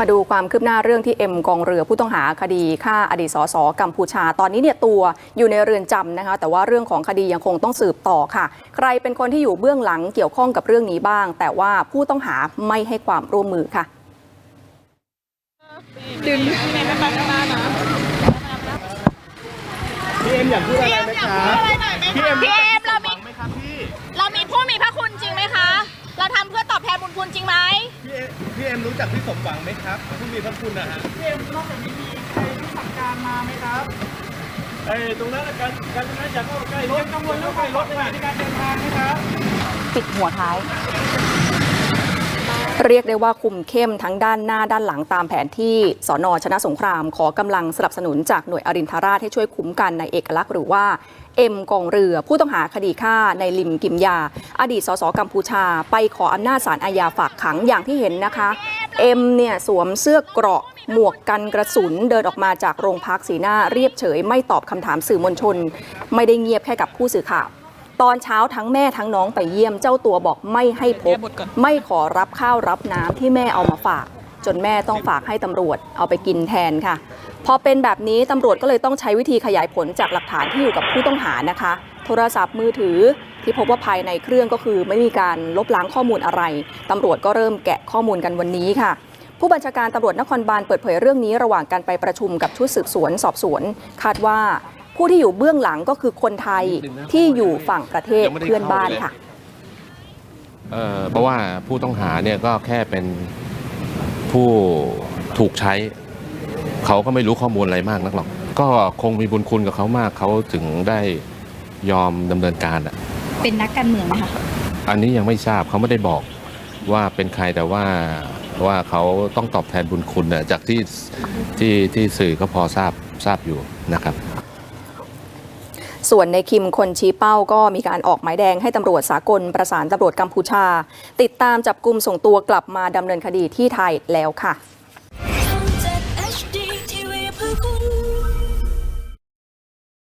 มาดูความคืบหน้าเรื่องที่เอ็มกองเรือผู้ต้องหาคดีฆ่าอดีตสสกัมพูชา ตอนนี้เนี่ยตัวอยู่ในเรือนจำนะคะ แต่ว่าเรื่องของคดียังคงต้องสืบต่อค่ะ ใครเป็นคนที่อยู่เบื้องหลังเกี่ยวข้องกับเรื่องนี้บ้าง แต่ว่าผู้ต้องหาไม่ให้ความร่วมมือค่ะดึงไม่ไม่ไม่ไม่นะพี่เอ็มอยากพูดอะไรไหมคะพี่เอ็มพี่เอ็มเรามีไหมครับพี่เรามีผู้มีพระคุณจริงไหมคะ เราทำเพื่อตอบแทนบุญคุณจริงไหมพี่เอ็มพี่เอ็มรู้จักพี่สมหวังไหมครับผู้มีพระคุณนะฮะพี่เอ็มนอกจากนี้มีใครที่สั่งการมาไหมครับไอ้ตรงนั้นการการนั้นอย่าเข้าใกล้รถกังวลเรื่องไฟรถในการเดินทางไหมครับ ปิดหัวท้าย เเรียกได้ว่าคุมเข้มทั้งด้านหน้าด้านหลังตามแผนที่สอนอชนะสงคราม ขอกำลังสนับสนุนจากหน่วยอรินทราชให้ช่วยคุ้มกันในเอกลักษณ์หรือว่าเอ็มกองเรือ ผู้ต้องหาคดีฆ่าในลิมกิมยา อดีตสสกัมพูชา ไปขออำนาจศาลอาญาฝากขังอย่างที่เห็นนะคะเอ็มเนี่ยสวมเสื้อเกราะหมวกกันกระสุนเดินออกมาจากโรงพักสีหน้าเรียบเฉย ไม่ตอบคำถามสื่อมวลชน ไม่ได้เงียบแค่กับผู้สื่อข่าว ตอนเช้าทั้งแม่ทั้งน้องไปเยี่ยมเจ้าตัวบอกไม่ให้พบ ไม่ขอรับข้าวรับน้ำที่แม่เอามาฝาก จนแม่ต้องฝากให้ตำรวจเอาไปกินแทนค่ะ พอเป็นแบบนี้ตำรวจก็เลยต้องใช้วิธีขยายผลจากหลักฐานที่อยู่กับผู้ต้องหานะคะ โทรศัพท์มือถือที่พบว่าภายในเครื่องก็คือไม่มีการลบล้างข้อมูลอะไรตำรวจก็เริ่มแกะข้อมูลกันวันนี้ค่ะผู้บัญชาการตำรวจนครบาลเปิดเผยเรื่องนี้ระหว่างการไปประชุมกับชุดสืบสวนสอบสวน คาดว่า ผู้ที่อยู่เบื้องหลังก็คือคนไทยที่อยู่ฝั่งประเทศเพื่อนบ้านค่ะเอ่อเพราะว่าผู้ต้องหาเนี่ยก็แค่เป็นผู้ถูกใช้ เขาก็ไม่รู้ข้อมูลอะไรมากนักหรอก ก็คงมีบุญคุณกับเขามากเขาถึงได้ยอมดำเนินการอะเป็นนักการเมืองไหมคะอันนี้ยังไม่ทราบเขาไม่ได้บอกว่าเป็นใครแต่ว่าว่าเขาต้องตอบแทนบุญคุณน่ะจากที่ที่ที่สื่อก็พอทราบทราบอยู่นะครับ ส่วนในคิมคนชี้เป้าก็มีการออกหมายแดงให้ตำรวจสากลประสานตำรวจกัมพูชา ติดตามจับกลุ่มส่งตัวกลับมาดำเนินคดีที่ไทยแล้วค่ะ